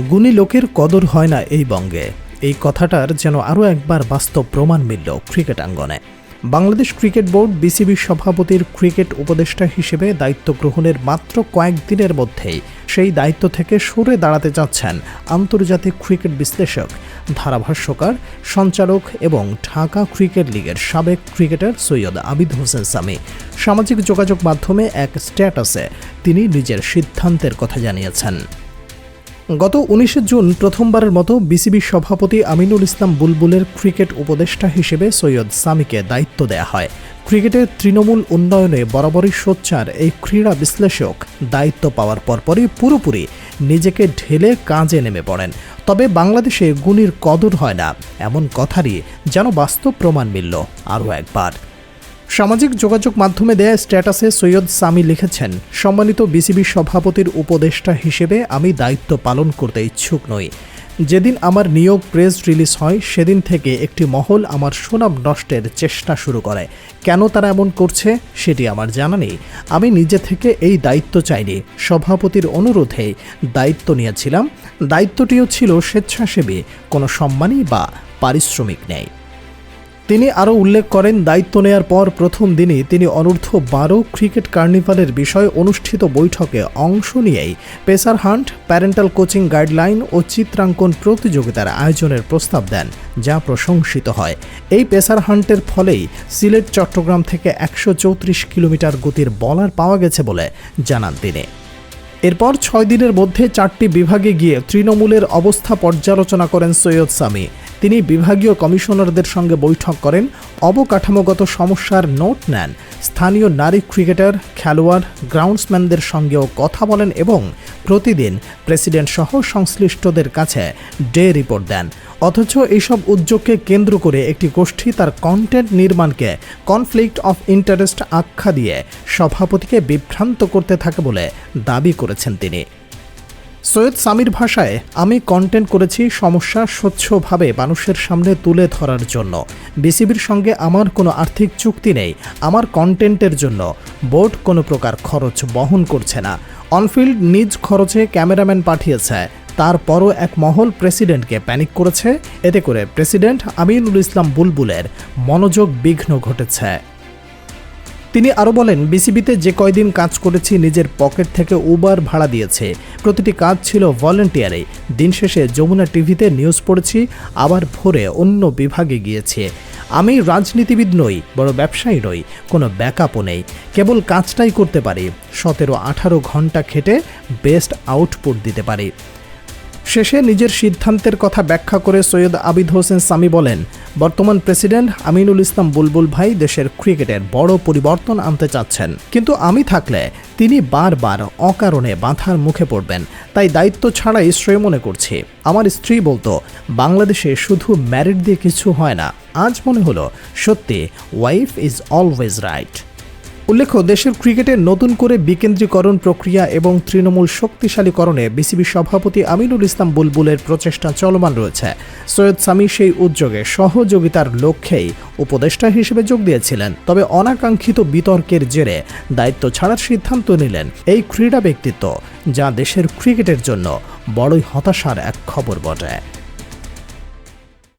গুণী লোকের কদর হয় না এই বঙ্গে। এই কথাটার যেন আরও একবার বাস্তব প্রমাণ মিলল ক্রিকেট আঙ্গনে। বাংলাদেশ ক্রিকেট বোর্ড বিসিবির সভাপতির ক্রিকেট উপদেষ্টা হিসেবে দায়িত্ব গ্রহণের মাত্র কয়েকদিনের মধ্যেই সেই দায়িত্ব থেকে সরে দাঁড়াতে যাচ্ছেন আন্তর্জাতিক ক্রিকেট বিশ্লেষক, ধারাভাষ্যকার, সঞ্চালক এবং ঢাকা ক্রিকেট লিগের সাবেক ক্রিকেটার সৈয়দ আবিদ হোসেন সামি। সামাজিক যোগাযোগ মাধ্যমে এক স্ট্যাটাসে তিনি নিজের সিদ্ধান্তের কথা জানিয়েছেন। গত উনিশে জুন প্রথমবারের মতো বিসিবির সভাপতি আমিনুল ইসলাম বুলবুলের ক্রিকেট উপদেষ্টা হিসেবে সৈয়দ সামিকে দায়িত্ব দেয়া হয়। ক্রিকেটের তৃণমূল উন্নয়নে বরাবরই সোচ্চার এই ক্রীড়া বিশ্লেষক। দায়িত্ব পাওয়ার পরপরই পুরোপুরি নিজেকে ঢেলে কাজে নেমে পড়েন। তবে বাংলাদেশে গুণীর কদর হয় না, এমন কথারই যেন বাস্তব প্রমাণ মিলল আরও একবার। সামাজিক যোগাযোগ মাধ্যমে দেয়া স্ট্যাটাসে সৈয়দ সামি লিখেছেন, সম্মানিত বিসিবি সভাপতির উপদেষ্টা হিসেবে আমি দায়িত্ব পালন করতে ইচ্ছুক নই। যেদিন আমার নিয়োগ প্রেস রিলিজ হয়, সেদিন থেকে একটি মহল আমার সুনাম নষ্টের চেষ্টা শুরু করে। কেন তারা এমন করছে, সেটি আমার জানা নেই। আমি নিজে থেকে এই দায়িত্ব চাইনি। সভাপতির অনুরোধে দায়িত্ব নিয়েছিলাম। দায়িত্বটিও ছিল স্বেচ্ছাসেবী, কোনো সম্মানই বা পারিশ্রমিক নেই। তিনি আরও উল্লেখ করেন, দায়িত্ব নেয়ার পর প্রথম দিনই তিনি অনূর্ধ্ব বারো ক্রিকেট কার্নিভালের বিষয়ে অনুষ্ঠিত বৈঠকে অংশ নিয়েই pacer hunt, parental coaching guideline ও চিত্রাঙ্কন প্রতিযোগিতার আয়োজনের প্রস্তাব দেন, যা প্রশংসিত হয়। এই পেসার হান্টের ফলেই সিলেট, চট্টগ্রাম থেকে একশো চৌত্রিশ কিলোমিটার গতির বলার পাওয়া গেছে বলে জানান তিনি। এরপর ছয় দিনের মধ্যে চারটি বিভাগে গিয়ে তৃণমূলের অবস্থা পর্যালোচনা করেন সৈয়দ সামি। তিনি বিভাগীয় কমিশনারদের সঙ্গে বৈঠক করেন। অবকাঠামোগত সমস্যার নোট নেন। স্থানীয় নারী ক্রিকেটার, খেলোয়াড়, গ্রাউন্ডসম্যানদের সঙ্গেও কথা বলেন এবং প্রতিদিন প্রেসিডেন্ট সহ সংশ্লিষ্টদের কাছে ডে রিপোর্ট দেন। অথচ এইসব উদ্যোগকে কেন্দ্র করে একটি গোষ্ঠী তার কন্টেন্ট নির্মাণকে কনফ্লিক্ট অফ ইন্টারেস্ট আখ্যা দিয়ে সভাপতিকে বিভ্রান্ত করতে থাকে বলে দাবি করেছেন তিনি। সৈয়দ সামির ভাষায়, আমি কন্টেন্ট করেছি সমস্যা স্বচ্ছভাবে মানুষের সামনে তুলে ধরার জন্য। বিসিবির সঙ্গে আমার কোনো আর্থিক চুক্তি নেই, আমার কন্টেন্টের জন্য। বোর্ড কোনো প্রকার খরচ বহন করছে না। অনফিল্ড নিজ খরচে ক্যামেরাম্যান পাঠিয়েছে, তারপরও এক মহল প্রেসিডেন্টকে প্যানিক করেছে। এতে করে প্রেসিডেন্ট আমিনুল ইসলাম বুলবুলের মনোযোগ বিঘ্ন ঘটেছে। তিনি আরও বলেন, বিসিবিতে যে কয়দিন কাজ করেছি নিজের পকেট থেকে উবার ভাড়া দিয়েছে। প্রতিটি কাজ ছিল ভলেন্টিয়ারে। দিন শেষে যমুনা টিভিতে নিউজ পড়েছি, আবার ভোরে অন্য বিভাগে গিয়েছে। আমি রাজনীতিবিদ নই, বড় ব্যবসায়ী নই, কোনো ব্যাকআপও নেই। কেবল কাজটাই করতে পারি, সতেরো আঠারো ঘণ্টা খেটে বেস্ট আউটপুট দিতে পারি। শেষে নিজের সিদ্ধান্তের কথা ব্যাখ্যা করে সৈয়দ আবিদ হোসেন সামি বলেন বর্তমান প্রেসিডেন্ট আমিনুল ইসলাম বুলবুল ভাই দেশের ক্রিকেটের বড় পরিবর্তন আনতে চাচ্ছেন। কিন্তু আমি থাকলে তিনি বারবার অকারণে বাঁধার মুখে পড়বেন। তাই দায়িত্ব ছাড়াই শ্রেয় মনে করছি। আমার স্ত্রী বলতো, বাংলাদেশে শুধু ম্যারিট দিয়ে কিছু হয় না। আজ মনে হলো, সত্যি ওয়াইফ ইজ অলওয়েজ রাইট উল্লেখ্য, দেশের ক্রিকেটের নতুন করে বিকেন্দ্রীকরণ প্রক্রিয়া এবং তৃণমূল শক্তিশালীকরণে বিসিবি সভাপতি আমিনুল ইসলাম বুলবুলের প্রচেষ্টা চলমান রয়েছে। সৈয়দ সামি সেই উদ্যোগে সহযোগিতার লক্ষ্যেই উপদেষ্টা হিসেবে যোগ দিয়েছিলেন। তবে অনাকাঙ্ক্ষিত বিতর্কের জেরে দায়িত্ব ছাড়ার সিদ্ধান্ত নিলেন এই ক্রীড়া ব্যক্তিত্ব, যা দেশের ক্রিকেটের জন্য বড়ই হতাশার এক খবর বটে।